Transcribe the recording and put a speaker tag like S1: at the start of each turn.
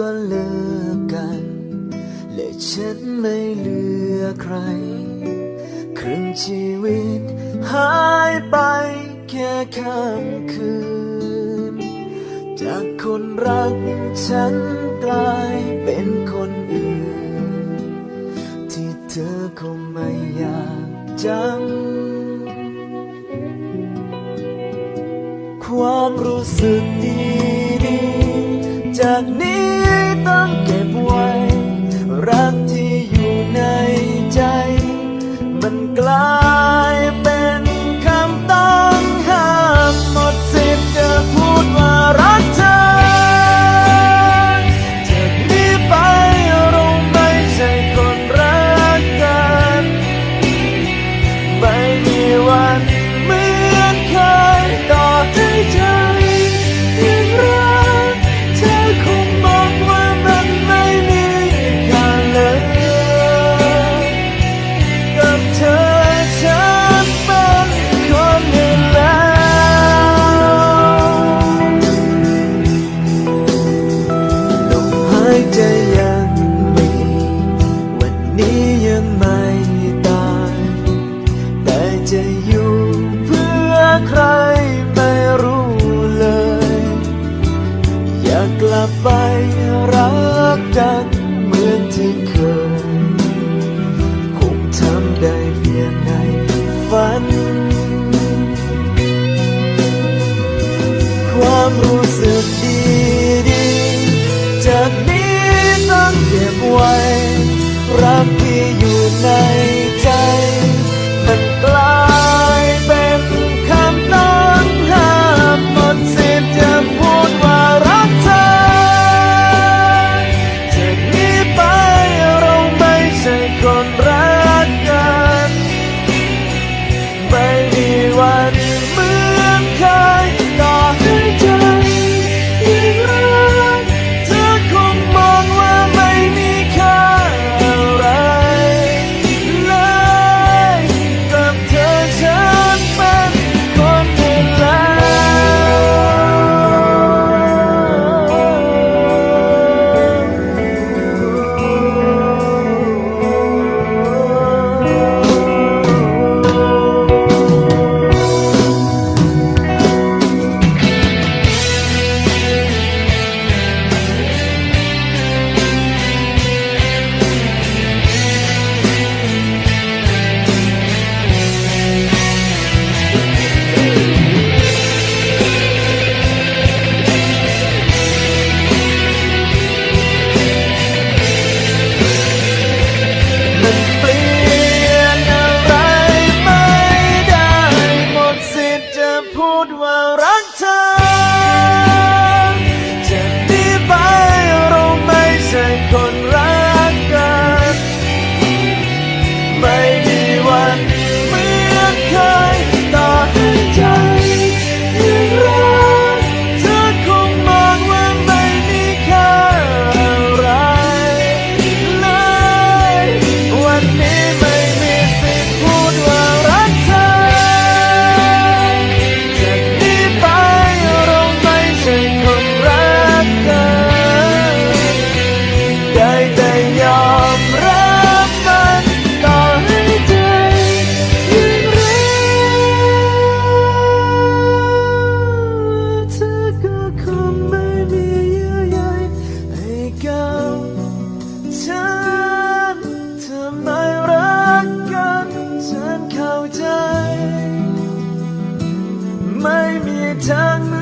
S1: ก็เลิกกัน และฉันไม่เหลือใคร ครึ่งชีวิตหายไปแค่ค่ำคืน จากคนรักฉันกลายเป็นคนอื่น ที่เธอคงไม่อยากจำความรู้สึกดีดีๆจากนี้ ต้องเก็บไว้ รักที่อยู่ในใจ มันกลาย รักกันเหมือนที่เคย คงทำได้เพียงในฝัน ความรู้สึกดีดีจากนี้ต้องเก็บไว้ รักที่อยู่ใน ฉันทำไมรักกันฉันเข้าใจ ไม่มีทาง